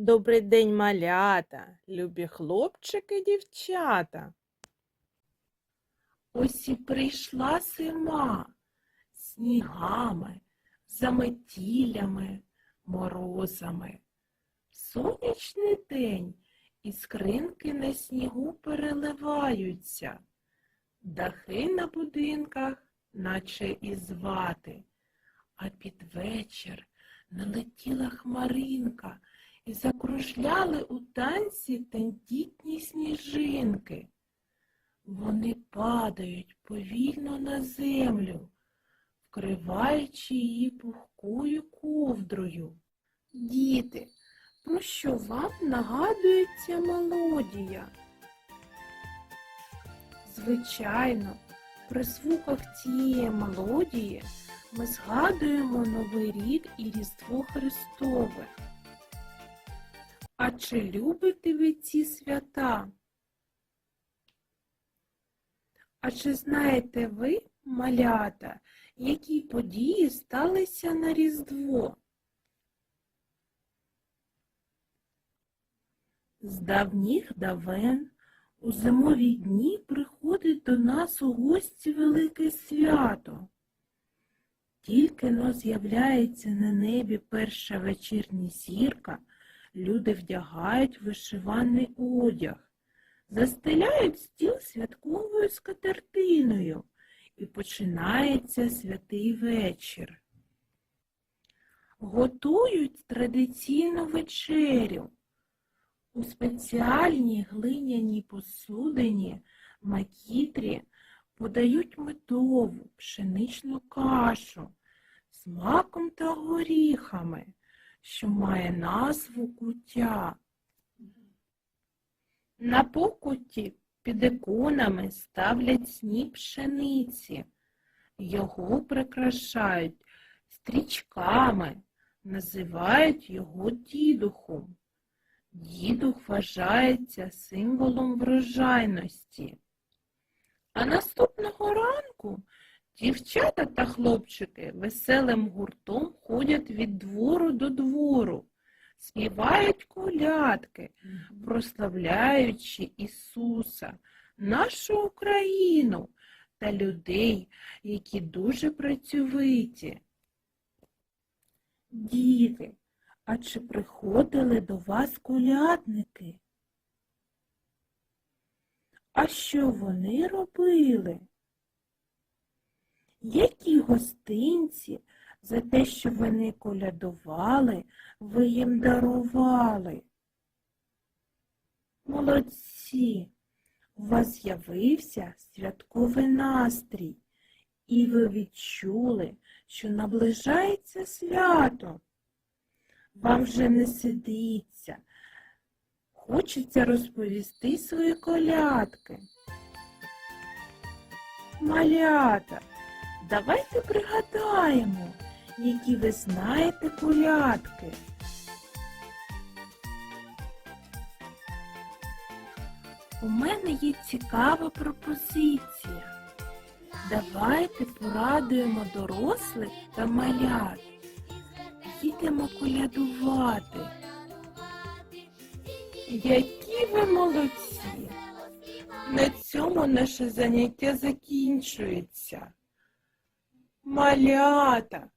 Добрий день, малята, любі хлопчики, дівчата. Ось і прийшла зима снігами, заметілями, морозами. Сонячний день і скринки на снігу переливаються, дахи на будинках, наче із вати, а під вечір налетіла хмаринка і закружляли у танці тендітні сніжинки. Вони падають повільно на землю, вкриваючи її пухкою ковдрою. Діти, про що вам нагадує ця мелодія? Звичайно, при звуках цієї мелодії ми згадуємо Новий рік і Різдво Христове. А чи любите ви ці свята? А чи знаєте ви, малята, які події сталися на Різдво? З давніх давен у зимові дні приходить до нас у гості велике свято. Тільки но з'являється на небі перша вечірня зірка, люди вдягають вишиваний одяг застеляють стіл святковою скатертиною, і починається святий вечір. Готують традиційну вечерю. У спеціальній глиняній посудині макітрі подають медову пшеничну кашу з маком та горіхами, що має назву куття. На покуті під іконами ставлять сніп пшениці. Його прикрашають стрічками, називають його дідухом. Дідух вважається символом врожайності. А наступного ранку дівчата та хлопчики веселим гуртом ходять від двору до двору, співають колядки, прославляючи Ісуса, нашу Україну та людей, які дуже працьовиті. Діти, а чи приходили до вас колядники? А що вони робили? Які гостинці за те, що вони колядували, ви їм дарували? Молодці, у вас з'явився святковий настрій, і ви відчули, що наближається свято. Вам вже не сидиться. Хочеться розповісти свої колядки. Малята, давайте пригадаємо, які ви знаєте колядки. У мене є цікава пропозиція. Давайте порадуємо дорослих та малят. Їдемо колядувати. Які ви молодці! На цьому наше заняття закінчується. Малята,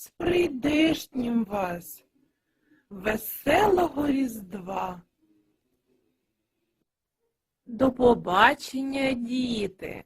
з прийдешнім вас, веселого Різдва! До побачення, діти!